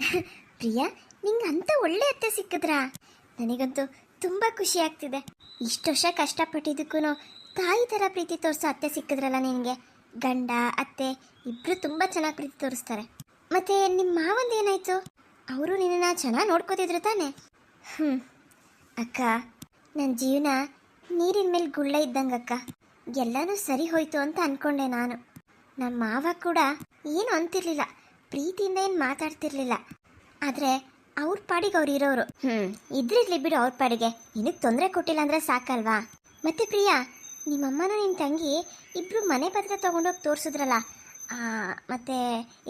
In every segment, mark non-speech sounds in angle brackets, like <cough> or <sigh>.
<laughs> ಪ್ರಿಯಾ ನಿಂಗೆ ಅಂತ ಒಳ್ಳೆ ಅತ್ತೆ ಸಿಕ್ಕಿದ್ರಾ? ನನಗಂತೂ ತುಂಬ ಖುಷಿ ಆಗ್ತಿದೆ. ಇಷ್ಟು ವರ್ಷ ಕಷ್ಟಪಟ್ಟಿದ್ದಕ್ಕೂ ತಾಯಿ ಥರ ಪ್ರೀತಿ ತೋರಿಸೋ ಅತ್ತೆ ಸಿಕ್ಕಿದ್ರಲ್ಲ ನಿನಗೆ? ಗಂಡ, ಅತ್ತೆ ಇಬ್ಬರು ತುಂಬ ಚೆನ್ನಾಗಿ ಪ್ರೀತಿ ತೋರಿಸ್ತಾರೆ. ಮತ್ತೆ ನಿಮ್ಮ ಮಾವಂದು ಏನಾಯಿತು? ಅವರು ನಿನ್ನನ್ನು ಚೆನ್ನಾಗಿ ನೋಡ್ಕೋತಿದ್ರು ತಾನೆ? ಹ್ಞೂ ಅಕ್ಕ ನನ್ನ ಜೀವನ ನೀರಿನ ಮೇಲೆ ಗುಳ್ಳ ಇದ್ದಂಗೆ ಅಕ್ಕ. ಎಲ್ಲನೂ ಸರಿ ಹೋಯ್ತು ಅಂತ ಅಂದ್ಕೊಂಡೆ ನಾನು. ನಮ್ಮ ಮಾವ ಕೂಡ ಏನು ಅಂತಿರ್ಲಿಲ್ಲ. ಪ್ರೀತಿಯಿಂದ ಏನು ಮಾತಾಡ್ತಿರ್ಲಿಲ್ಲ. ಆದರೆ ಅವ್ರ ಪಾಡಿಗೆ ಅವ್ರು ಇರೋರು. ಹ್ಞೂ ಇದ್ರಿರ್ಲಿ ಬಿಡು ಅವ್ರ ಪಾಡಿಗೆ. ನಿನಗೆ ತೊಂದರೆ ಕೊಟ್ಟಿಲ್ಲ ಅಂದರೆ ಸಾಕಲ್ವಾ? ಮತ್ತೆ ಪ್ರಿಯಾ, ನಿಮ್ಮಮ್ಮನೂ ನಿನ್ನ ತಂಗಿ ಇಬ್ಬರು ಮನೆ ಪತ್ರ ತೊಗೊಂಡೋಗಿ ತೋರಿಸಿದ್ರಲ್ಲ. ಮತ್ತೆ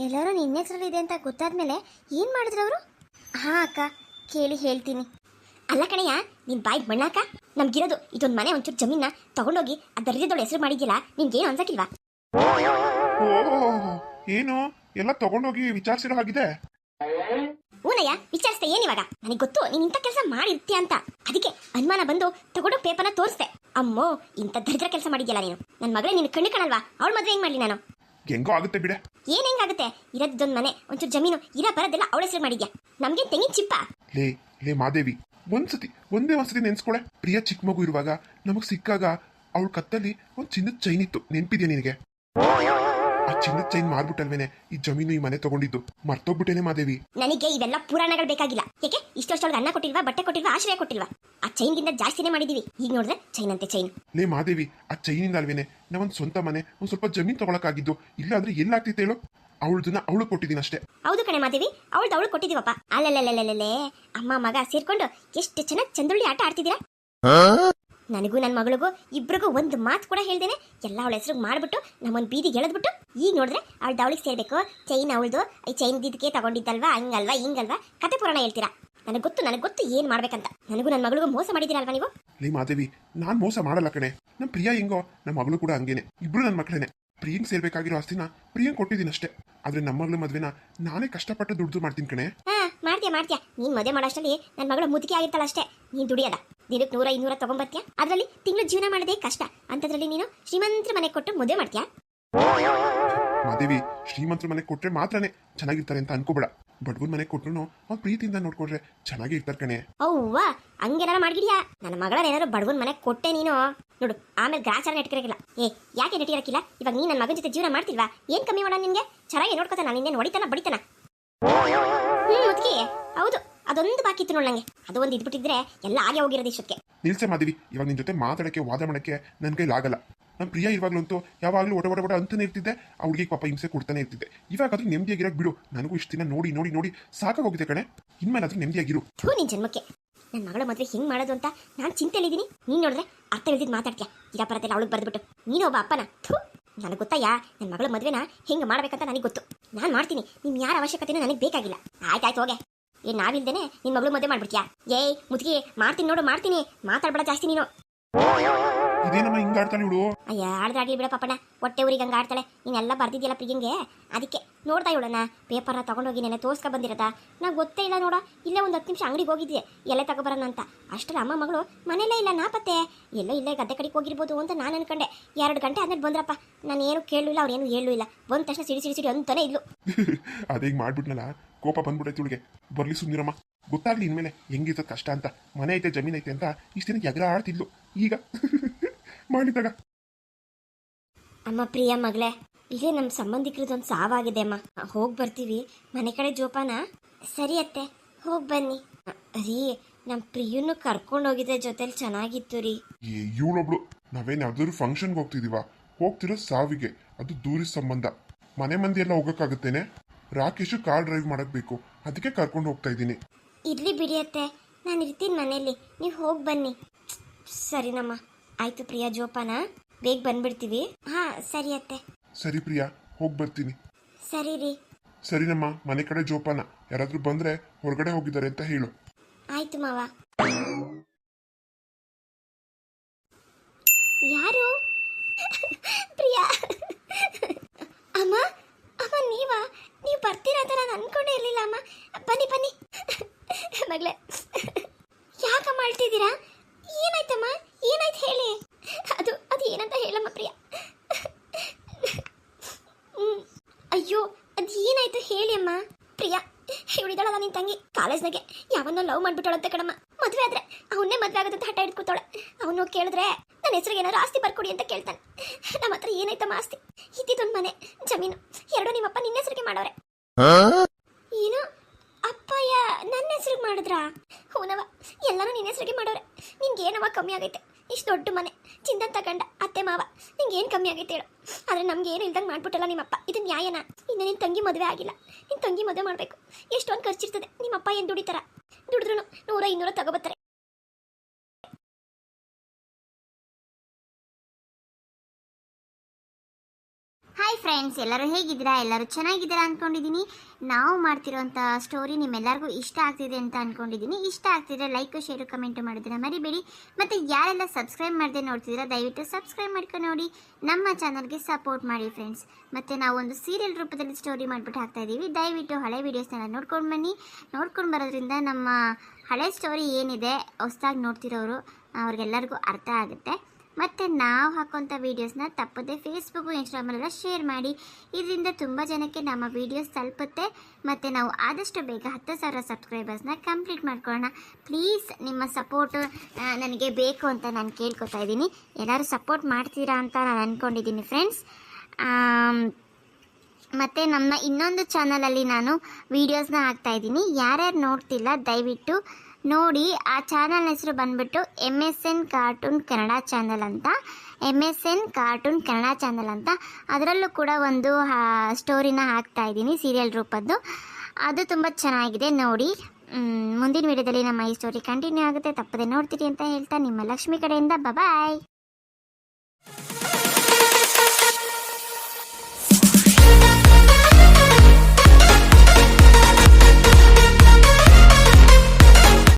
ಎಲ್ಲರೂ ನಿನ್ನ ಹೆಸರಲ್ಲಿದೆ ಅಂತ ಗೊತ್ತಾದ್ಮೇಲೆ ಏನು ಮಾಡಿದ್ರು ಅವರು? ಹಾಂ, ಅಕ್ಕ, ಕೇಳಿ ಹೇಳ್ತೀನಿ. ಅಲ್ಲ ಕಣಯ್ಯ, ನಿನ್ ಬಾಯಿ ಮಣ್ಣಾಕ ನಮ್ಗಿರೋದು ಇದೊಂದು ಮನೆ ಒಂಚೂರು ಜಮೀನ ತಗೊಂಡೋಗಿ ಆ ದರಿದ್ರದೊಳ ಹೆಸರು ಮಾಡಿದ್ಯಲ್ಲ, ನಿನ್ಗೇನು ಅನ್ಸಕ್ಕಿಲ್ವಾ? ಏನು? ಎಲ್ಲ ತಗೊಂಡೋಗಿ ವಿಚಾರಿಸಿರೋ ಹಾಗಿದೆ. ಊನಯ್ಯ ವಿಚಾರಿಸ್ದೆ ಏನಿವಾಗ ನನಗೆ ಗೊತ್ತು ನೀನ್ ಇಂಥ ಕೆಲಸ ಮಾಡಿರ್ತೀಯ ಅಂತ. ಅದಕ್ಕೆ ಅನುಮಾನ ಬಂದು ತಗೊಂಡು ಪೇಪರ್ನ ತೋರಿಸ್ದೆ. ಅಮ್ಮೋ ಇಂಥ ದರಿದ್ರ ಕೆಲಸ ಮಾಡಿದ್ಯಲ್ಲ ನೀನು. ನನ್ನ ಮಗಳೇ ನೀನು ಕಣ್ಣು ಕಾಣಲ್ವಾ? ಅವಳ ಮದುವೆ ಹೆಂಗ್ ಮಾಡ್ಲಿ ನಾನು? ಹೆಂಗೋ ಆಗುತ್ತೆ ಬಿಡ. ಏನ್ ಹೆಂಗಾಗುತ್ತೆ? ಇರೋದೊಂದು ಮನೆ ಒಂಚೂರು ಜಮೀನು ಇರ ಬರೋದೆಲ್ಲ ಅವಳ ಹೆಸರು ಮಾಡಿದ್ಯಾ? ನಮ್ಗೆ ತೆಂಗಿನ ಚಿಪ್ಪ? ಲೇ ಲೇ ಮಾದೇವಿ ಒಂದ್ಸತಿ ಒಂದೇ ಒಂದ್ಸತಿ ನೆನ್ಸ್ಕೊಳೆ. ಪ್ರಿಯ ಚಿಕ್ಕ ಮಗು ಇರುವಾಗ ನಮಗ್ ಸಿಕ್ಕಾಗ ಅವಳ ಕತ್ತಲ್ಲಿ ಒಂದ್ ಚಿನ್ನದ ಚೈನ್ ಇತ್ತು. ನೆನ್ಪಿದ್ಯಾ ನಿನಗೆ? ಆ ಚಿನ್ನದ ಚೈನ್ ಮಾರ್ಬಿಟ್ಟಲ್ವೇನೆ ಈ ಜಮೀನು ಈ ಮನೆ ತಗೊಂಡಿದ್ದು. ಮರ್ತೋಗ್ಬಿಟ್ಟೇನೆ ಮಾದೇವಿ. ನನಗೆ ಇವೆಲ್ಲ ಪುರಾಣಗಳು ಬೇಕಾಗಿಲ್ಲ. ಯಾಕೆ ಇಷ್ಟೊಷ್ಟೊಳಗೆ ಅನ್ನ ಕೊಟ್ಟಿಲ್ವಾ ಬಟ್ಟೆ ಕೊಟ್ಟಿಲ್ವಾ ಆಶ್ರಯ ಕೊಟ್ಟಿಲ್ವಾ? ಆ ಚೈನ್ಗಿಂತ ಜಾಸ್ತಿನೇ ಮಾಡಿದೀವಿ. ಈಗ ನೋಡಿದ್ರೆ ಚೈನ್ ಅಂತೆ ಚೈನ್. ನೀ ಮಾದೇವಿ ಆ ಚೈನಿಂದ ಅಲ್ವೇನೆ? ನಾವೊಂದು ಸ್ವಂತ ಮನೆ ಒಂದ್ ಸ್ವಲ್ಪ ಜಮೀನ್ ತಗೊಳಕಾಗಿದ್ದು ಇಲ್ಲಾಂದ್ರೆ ಎಲ್ಲಾಗ್ತಿತ್ತು ಹೇಳು? ಅವಳದನ್ನ ಅವಳು ಕೊಟ್ಟಿದ್ದೀನಿ ಅಷ್ಟೇ. ಹೌದು ಕಣೆ ಮಾದೇವಿ ಅವಳ್ದು ಅವಳು ಕೊಟ್ಟಿದೀವಪ್ಪ. ಅಲ್ಲಲ್ಲಲ್ಲಲ್ಲೇ ಅಮ್ಮ ಮಗ ಸೇರ್ಕೊಂಡು ಎಷ್ಟು ಚೆನ್ನಾಗಿ ಚಂದುಳ್ಳಿ ಆಟ ಆಡ್ತಿದ್ದೀರಾ? ನನಗೂ ನನ್ನ ಮಗಳಿಗೂ ಇಬ್ರಿಗೂ ಒಂದು ಮಾತು ಕೂಡ ಹೇಳ್ದೇನೆ. ಎಲ್ಲ ಅವಳ ಹೆಸರು ಮಾಡ್ಬಿಟ್ಟು ನಮ್ಮೊಂದು ಬೀದಿಗೆ ಎಳೆದ್ಬಿಟ್ಟು ಈಗ ನೋಡಿದ್ರೆ ಅವಳು ದವಳಿಗೆ ಸೇರ್ಬೇಕು ಚೈನ್ ಅವಳದು ಈ ಚೈನ್ ಇದಕ್ಕೆ ತಗೊಂಡಿದ್ದಲ್ವಾ ಹಂಗಲ್ವಾ ಹಿಂಗಲ್ವಾ? ಕತೆ ಪುರಾಣ ಹೇಳ್ತೀರಾ? ನನಗೆ ಗೊತ್ತು ನನಗೆ ಗೊತ್ತು ಏನು ಮಾಡ್ಬೇಕಂತ. ನನಗೂ ನನ್ನ ಮಗಳಿಗೂ ಮೋಸ ಮಾಡಿದ್ದೀರಲ್ವಾ ನೀವು? ಲೇ ಮಾದೇವಿ ನಾನು ಮೋಸ ಮಾಡಲ್ಲ ಕಣೆ. ನಮ್ಮ ಪ್ರಿಯಾ ಹೆಂಗೋ ನಮ್ಮ ಮಗಳು ಕೂಡ ಹಂಗೇನೆ. ಇಬ್ರು ನನ್ನ ಮಕ್ಕಳೇನೆ ಪ್ರಿಯಂಗ್ ಸೇರ್ಬೇಕಾಗಿರೋ ಆಸ್ತಿನ ಪ್ರಿಯಂಗ್ ಕೊಟ್ಟಿದ್ದೀನಿ ಅಷ್ಟೇ. ಆದ್ರೆ ನಮ್ಮ ಮಗಳ ಮದ್ವೆನ ನಾನೇ ಕಷ್ಟಪಟ್ಟು ದುಡ್ದು ಮಾಡ್ತೀನಿ ಕಣೆ. ಹಾ ಮಾಡ್ತೀಯ ಮಾಡ್ತೀಯ. ನೀನ್ ಮದುವೆ ಮಾಡೋಷ್ಟರಲ್ಲಿ ನನ್ನ ಮಗಳು ಮುದುಕಿ ಆಗಿರ್ತಾಳ ಅಷ್ಟೇ. ನೀನ್ ದುಡಿಯಲ್ಲ. ದಿನಕ್ಕೆ ನೂರ ಇನ್ನೂರ ತಗೊಂಬರ್ತೀಯ ಅದರಲ್ಲಿ ತಿಂಗಳು ಜೀವನ ಮಾಡೋದೇ ಕಷ್ಟ. ಅಂತದ್ರಲ್ಲಿ ನೀನು ಶ್ರೀಮಂತ್ರ ಮನೆ ಕೊಟ್ಟು ಮದುವೆ ಮಾಡ್ತೀಯಾ? ಮಾದೇವಿ ಶ್ರೀಮಂತರ ಮನೆ ಕೊಟ್ರೆ ಮಾತ್ರನೇ ಚೆನ್ನಾಗಿರ್ತಾರೆ ಅಂತ ಅನ್ಕೋಬೇಡ. ಬಡವನ್ ಮನೆ ಕೊಟ್ರು ಅವ್ನ ಪ್ರೀತಿಯಿಂದ ನೋಡ್ಕೊಂಡ್ರೆ ಚೆನ್ನಾಗಿ ಇರ್ತಾರೆ ಕಣೆ. ಅವ್ವ ಹಂಗೇನಾರ ಮಾಡ್ಗಿದ್ಯಾ ನನ್ನ ಮಗಳ ಏನಾದ್ರು ಬಡವನ್ ಮನೆ ಕೊಟ್ಟೆ ನೀನು? ನೋಡು ಆಮೇಲೆ ಗ್ರಾಚಾರ ನೆಟ್ಕಿರಕಿಲ್ಲ ಏ ಯಾಕೆ ನೆಟ್ಟಿರಕ್ಕಿಲ್ಲ ಇವಾಗ ನೀನ್ ನನ್ನ ಮಗನ ಜೊತೆ ಜೀವನ ಮಾಡ್ತಿಲ್ವಾ? ಏನ್ ಕಮ್ಮಿ ಮಾಡೋಣ ನಿನ್ಗೆ? ಚೆನ್ನಾಗಿ ನಾನು ನಿನ್ನೆ ಹೊಡಿತಾನ ಬಡಿತಾನ. ಹೌದು ಅದೊಂದು ಬಾಕಿ ಇತ್ತು ನೋಡ್ ನಂಗೆ. ಅದು ಒಂದು ಇದ್ಬಿಟ್ಟಿದ್ರೆ ಎಲ್ಲ ಆಗೇ ಹೋಗಿರೋದು ಇಷ್ಟಕ್ಕೆ ನಿಲ್ಸೆ ಮಾದೇವಿ ಇವಾಗ ನಿನ್ ಜೊತೆ ಮಾತಾಡಕ್ಕೆ ವಾದ ಮಾಡಕ್ಕೆ ನನ್ ಕೈಲಿ ಆಗಲ್ಲ ಪ್ರಿಯ ಅಂತೂ ಯಾವಾಗಲೂ ಒಡ ಒಡ ಒಡ ಅಂತಾನೆ ಇರ್ತಿದ್ದೆ. ಅವ್ರಿಗೆ ಪಾಪ ಹಿಂಸೆ ಕೊಡ್ತಾನೆ ಇರ್ತಿದ್ದೆ. ಇವಾಗ ಅದು ನೆಮ್ಮದಿಯಾಗಿರಕ್ ಬಿಡು. ನನಗೂ ಇಷ್ಟು ದಿನ ನೋಡಿ ನೋಡಿ ನೋಡಿ ಸಾಕಾಗೋಗಿದೆ ಕಣೆ. ಇನ್ಮೇಲೆ ಅದ್ರ ನೆಮ್ಮದಿಯಾಗಿರು. ಥೂ, ನಿನ್ ಜನ್ಮಕ್ಕೆ. ನನ್ನ ಮಗಳ ಮದುವೆ ಹೆಂಗ್ ಮಾಡೋದು ಅಂತ ನಾನು ಚಿಂತೆಲಿದ್ದೀನಿ ನೀನು ನೋಡಿದ್ರೆ ಅರ್ಥ ಇಳಿದಿದ್ದು ಮಾತಾಡ್ತೀಯ? ಪರತೆ ಪರತೆಲ್ಲ ಅವಳಿಗೆ ಬರೆದ್ಬಿಟ್ಟು. ನೀನು ಒಬ್ಬ ಅಪ್ಪನ. ಥೂ, ನನಗೆ ಗೊತ್ತಯ್ಯ ನನ್ನ ಮಗಳ ಮದುವೆನ ಹೆಂಗೆ ಮಾಡ್ಬೇಕಂತ ನನಗೆ ಗೊತ್ತು. ನಾನು ಮಾಡ್ತೀನಿ. ನಿಮ್ಮ ಯಾರ ಅವಶ್ಯಕತೆನೂ ನನಗೆ ಬೇಕಾಗಿಲ್ಲ. ಆಯ್ತಾಯ್ತು, ಹೋಗೆ. ಏ, ನಾವಿಲ್ದೇನೆ ನಿನ್ನ ಮಗಳು ಮದುವೆ ಮಾಡ್ಬಿಡ್ತೀಯಾ? ಏಯ್, ಮುದುಕಿ, ಮಾಡ್ತೀನಿ ನೋಡು, ಮಾಡ್ತೀನಿ. ಮಾತಾಡ್ಬೇಡ ಜಾಸ್ತಿ ನೀನು. ಇದೇನಮ್ಮ ಹಿಂಗಾಡ್ತಾಳೆ ಇವಳು. ಅಯ್ಯ ಆಡ್ದಾಡ್ಲಿ ಬಿಡ ಪಾಪಣ್ಣ ಹೊಟ್ಟೆ ಊರಿಗೆ ಹಂಗ ಆಡ್ತಾಳೆ. ನೀನೆಲ್ಲ ಬರ್ದಿದ್ಯಲ್ಲ ಪ್ರಿಯಂಗೆ? ಅದಕ್ಕೆ ನೋಡ್ತಾ ಇವಳನ್ನ. ಪೇಪರ್ನ ತಗೊಂಡೋಗಿ ನೆನೆ ತೋರ್ಸ್ಕೊ ಬಂದಿರತ್ತ ನಂಗೆ ಗೊತ್ತೇ ಇಲ್ಲ ನೋಡ. ಇಲ್ಲೇ ಒಂದು ಹತ್ತು ನಿಮಿಷ ಅಂಗಡಿಗೆ ಹೋಗಿದ್ದೆ. ಎಲ್ಲೇ ತಗೊಬರೋಣ ಅಂತ. ಅಷ್ಟರ ಅಮ್ಮ ಮಗಳು ಮನೇಲೇ ಇಲ್ಲ ನಾ ಪತ್ತೆ. ಎಲ್ಲೋ ಇಲ್ಲೇ ಗದ್ದೆ ಕಡೆಗೆ ಹೋಗಿರ್ಬೋದು ಅಂತ ನಾನು ಅನ್ಕೊಂಡೆ. ಎರಡು ಗಂಟೆ ಆದ್ಮೇಲೆ ಬಂದ್ರಪ್ಪ. ನಾನು ಏನು ಕೇಳಲಿಲ್ಲ ಅವ್ರು ಏನು ಹೇಳೂ ಇಲ್ಲ. ಬಂದ ತಕ್ಷಣ ಸಿಡಿ ಸಿಡಿ ಸಿಡಿ ಅಂತಾನೆ ಇದ್ಲು. <laughs> ಅದೇ ಹಿಂಗ್ ಮಾಡ್ಬಿಟ್ನಲ್ಲ? ಕೋಪ ಬಂದ್ಬಿಡೈತಿ ಇವಳಿಗೆ. ಬರ್ಲಿ ಸುಂದಿರಮ್ಮ ಗೊತ್ತಾಗ್ಲಿ ಇನ್ಮೇಲೆ ಹೆಂಗಿರ್ತದ ಕಷ್ಟ ಅಂತ. ಮನೆ ಐತೆ ಜಮೀನ್ ಐತೆ ಅಂತ ಇಷ್ಟ ದಿನ ಎಗರ ಆಡ್ತಿದ್ಲು ಈಗ? <laughs> ಮಾಡಿದಾಗ ಅಮ್ಮ ಪ್ರಿಯ ಮಗಳೇ ಇದೇ ನಮ್ಮ ಸಂಬಂಧಿಕರದೊಂದು ಸಾವಾಗಿದೆ ಅಮ್ಮ. ಹೋಗಿ ಬರ್ತೀವಿ. ಮನೆ ಕಡೆ ಜೋಪಾನ? ಸರಿ ಅತ್ತೆ ಹೋಗಿ ಬನ್ನಿ. ರೀ ನಮ್ಮ ಪ್ರಿಯನು ಕರ್ಕೊಂಡು ಹೋಗಿದ್ದೆ ಜೊತೆಲಿ ಚೆನ್ನಾಗಿತ್ತು ರೀ. ಇವಳೊಬ್ಳು ನಾವೇನು ಯಾವ್ದಾದ್ರು ಫಂಕ್ಷನ್ಗೆ ಹೋಗ್ತಿದೀವ? ಹೋಗ್ತಿರೋ ಸಾವಿಗೆ ಅದು ದೂರಿ ಸಂಬಂಧ. ಮನೆ ಮಂದಿ ಎಲ್ಲ ಹೋಗಕ್ಕಾಗುತ್ತೇನೆ? ರಾಕೇಶು ಕಾರ್ ಡ್ರೈವ್ ಮಾಡಕ್ ಬೇಕು. ಅದಕ್ಕೆ ಕರ್ಕೊಂಡು ಹೋಗ್ತಾ ಇದ್ದೀನಿ. ಇರ್ಲಿ ಬಿಡಿ ಅತ್ತೆ ನಾನು ಇರ್ತೀನಿ ಮನೇಲಿ ನೀವು ಹೋಗಿ ಬನ್ನಿ. ಸರಿನಮ್ಮ. ಆಯ್ತು ಪ್ರಿಯಾ ಜೋಪಾನ? ಬೇಗ ಬಂದ್ಬಿಡ್ತೀವಿ. ಹಾ ಸರಿ ಅತ್ತೆ. ಸರಿ ಪ್ರಿಯಾ ಹೋಗಿ ಬರ್ತೀನಿ. ಸರಿ ರೀ. ಸರಿನಮ್ಮ ಮನೆ ಕಡೆ ಜೋಪಾನ. ಯಾರಾದ್ರೂ ಬಂದ್ರೆ ಹೊರಗಡೆ ಹೋಗಿದ್ದಾರೆ ಅಂತ ಹೇಳು. ಆಯ್ತು ಮಾವ. ಯಾರು? ಪ್ರಿಯಾ. ಅಮ್ಮ ಅಮ್ಮ ನೀವಾ? ನೀವು ಬರ್ತೀರಾ ಅಂತ ನಾನು ಅನ್ಕೊಂಡೇ ಇರಲಿಲ್ಲ ಅಮ್ಮ. ಬನ್ನಿ ಬನ್ನಿ. ಮಗಳೇ ಯಾಕಮ್ಮ ಅಳ್ತಿದ್ದೀರಾ ಏನಾಯ್ತಮ್ಮ ಏನಾಯ್ತು ಹೇಳಿ ಅದು ಅದು ಏನಂತ ಹೇಳಮ್ಮ ಪ್ರಿಯಾ ಹ್ಮ್. ಅಯ್ಯೋ ಅದು ಏನಾಯ್ತು ಹೇಳಿ ಅಮ್ಮ ಪ್ರಿಯಾ ಇವಳಿದಾಳಲ್ಲ ನಿನ್ ಕಾಲೇಜ್ನಾಗೆ ಯಾವನ್ನ ಲವ್ ಮಾಡ್ಬಿಟ್ಟಳಂತೆ ಕಣಮ್ಮ. ಮದ್ವೆ ಆದ್ರೆ ಅವನ್ನೇ ಮದ್ವೆ ಆಗೋದಂತ ಹಠ ಹಿಡ್ಕೊತಾಳೆ ಅವನು ಕೇಳಿದ್ರೆ ನನ್ನ ಹೆಸರಿಗೆ ಏನಾದ್ರು ಆಸ್ತಿ ಬರ್ಕೊಡಿ ಅಂತ ಕೇಳ್ತಾನೆ. ನಮ್ಮ ಹತ್ರ ಏನಾಯ್ತಮ್ಮ ಆಸ್ತಿ? ಇದ್ದಿದ್ದೊಂದು ಮನೆ, ಜಮೀನು. ಎರಡು ನಿಮ್ಮಪ್ಪ ನಿನ್ನ ಹೆಸರಿಗೆ ಮಾಡೋರೆ ಏನು? ಅಪ್ಪಯ್ಯ, ನನ್ನ ಹೆಸರಿಗೆ ಮಾಡಿದ್ರಾ? ಹೂನವ ಎಲ್ಲಾನು ನಿನ್ನ ಹೆಸರಿಗೆ ಮಾಡೋರೆ ನಿನ್ಗೆ ಏನವ ಕಮ್ಮಿ ಆಗೈತೆ. ಇಷ್ಟು ದೊಡ್ಡ ಮನೆ. ಚಿಂತನ್ ತಗೊಂಡ ಅತ್ತೆ ಮಾವ, ನಿಂಗೆ ಏನು ಕಮ್ಮಿ ಆಗೈತೆ ಹೇಳು. ಆದರೆ ನಮ್ಗೆ ಏನು ಇಲ್ದಂಗೆ ಮಾಡ್ಬಿಟ್ಟಲ್ಲ ನಿಮ್ಮಪ್ಪ. ಇದು ನ್ಯಾಯನ? ಇನ್ನು ನಿನ್ನ ತಂಗಿ ಮದುವೆ ಆಗಿಲ್ಲ. ನಿನ್ನ ತಂಗಿ ಮದುವೆ ಮಾಡಬೇಕು. ಎಷ್ಟೊಂದು ಖರ್ಚಿರ್ತದೆ. ನಿಮ್ಮಪ್ಪ ಏನು ದುಡಿತಾರ? ದುಡಿದ್ರು ನೂರ ಇನ್ನೂರ ತಗೋಬತ್ತಾರೆ ಫ್ರೆಂಡ್ಸ್ ಎಲ್ಲರೂ ಹೇಗಿದ್ದೀರಾ? ಎಲ್ಲರೂ ಚೆನ್ನಾಗಿದ್ದೀರಾ ಅಂದ್ಕೊಂಡಿದ್ದೀನಿ ನಾವು ಮಾಡ್ತಿರೋಂಥ ಸ್ಟೋರಿ ನಿಮ್ಮೆಲ್ಲರಿಗೂ ಇಷ್ಟ ಆಗ್ತಿದೆ ಅಂತ ಅಂದ್ಕೊಂಡಿದ್ದೀನಿ ಇಷ್ಟ ಆಗ್ತಿದ್ರೆ ಲೈಕ್ ಶೇರು ಕಮೆಂಟ್ ಮಾಡೋದನ್ನ ಮರಿಬೇಡಿ. ಮತ್ತು ಯಾರೆಲ್ಲ ಸಬ್ಸ್ಕ್ರೈಬ್ ಮಾಡದೆ ನೋಡ್ತಿದ್ದೀರಾ, ದಯವಿಟ್ಟು ಸಬ್ಸ್ಕ್ರೈಬ್ ಮಾಡ್ಕೊಂಡು ನೋಡಿ. ನಮ್ಮ ಚಾನಲ್ಗೆ ಸಪೋರ್ಟ್ ಮಾಡಿ ಫ್ರೆಂಡ್ಸ್ ಮತ್ತು ನಾವು ಒಂದು ಸೀರಿಯಲ್ ರೂಪದಲ್ಲಿ ಸ್ಟೋರಿ ಮಾಡಿಬಿಟ್ಟು ಹಾಕ್ತಾ ಇದ್ದೀವಿ. ದಯವಿಟ್ಟು ಹಳೆ ವೀಡಿಯೋಸ್ನೆಲ್ಲ ನೋಡ್ಕೊಂಡು ಬನ್ನಿ. ನೋಡ್ಕೊಂಡು ಬರೋದ್ರಿಂದ ನಮ್ಮ ಹಳೆ ಸ್ಟೋರಿ ಏನಿದೆ ಹೊಸ್ದಾಗಿ ನೋಡ್ತಿರೋರು, ಅವ್ರಿಗೆಲ್ಲರಿಗೂ ಅರ್ಥ ಆಗುತ್ತೆ. ಮತ್ತು ನಾವು ಹಾಕೋಂಥ ವೀಡಿಯೋಸ್ನ ತಪ್ಪದೆ ಫೇಸ್ಬುಕ್ಕು ಇನ್ಸ್ಟಾಗ್ರಾಮಲ್ಲೆಲ್ಲ ಶೇರ್ ಮಾಡಿ. ಇದರಿಂದ ತುಂಬ ಜನಕ್ಕೆ ನಮ್ಮ ವೀಡಿಯೋಸ್ ತಲುಪುತ್ತೆ. ಮತ್ತು ನಾವು ಆದಷ್ಟು ಬೇಗ ಹತ್ತು ಸಾವಿರ ಸಬ್ಸ್ಕ್ರೈಬರ್ಸ್ನ ಕಂಪ್ಲೀಟ್ ಮಾಡ್ಕೊಳ್ಳೋಣ. ಪ್ಲೀಸ್ ನಿಮ್ಮ ಸಪೋರ್ಟು ನನಗೆ ಬೇಕು ಅಂತ ನಾನು ಕೇಳ್ಕೊತಾ ಇದ್ದೀನಿ. ಎಲ್ಲರೂ ಸಪೋರ್ಟ್ ಮಾಡ್ತೀರಾ ಅಂತ ನಾನು ಅಂದ್ಕೊಂಡಿದ್ದೀನಿ ಫ್ರೆಂಡ್ಸ್ ಮತ್ತು ನಮ್ಮ ಇನ್ನೊಂದು ಚಾನಲಲ್ಲಿ ನಾನು ವೀಡಿಯೋಸ್ನ ಹಾಕ್ತಾ ಇದ್ದೀನಿ. ಯಾರ್ಯಾರು ನೋಡ್ತಿಲ್ಲ, ದಯವಿಟ್ಟು ನೋಡಿ, ಆ ಚಾನಲ್ ಹೆಸರು ಬಂದ್ಬಿಟ್ಟು M S N cartoon Kannada channel ಅಂತ. M S N cartoon Kannada channel ಅಂತ. ಅದರಲ್ಲೂ ಕೂಡ ಒಂದು ಸ್ಟೋರಿನ ಹಾಕ್ತಾ ಇದ್ದೀನಿ ಸೀರಿಯಲ್ ರೂಪದ್ದು. ಅದು ತುಂಬ ಚೆನ್ನಾಗಿದೆ, ನೋಡಿ. ಮುಂದಿನ ವಿಡಿಯೋದಲ್ಲಿ ನಮ್ಮ ಈ ಸ್ಟೋರಿ ಕಂಟಿನ್ಯೂ ಆಗುತ್ತೆ. ತಪ್ಪದೆ ನೋಡ್ತೀರಿ ಅಂತ ಹೇಳ್ತಾ ನಿಮ್ಮ ಲಕ್ಷ್ಮಿ ಕಡೆಯಿಂದ. ಬಾಯ್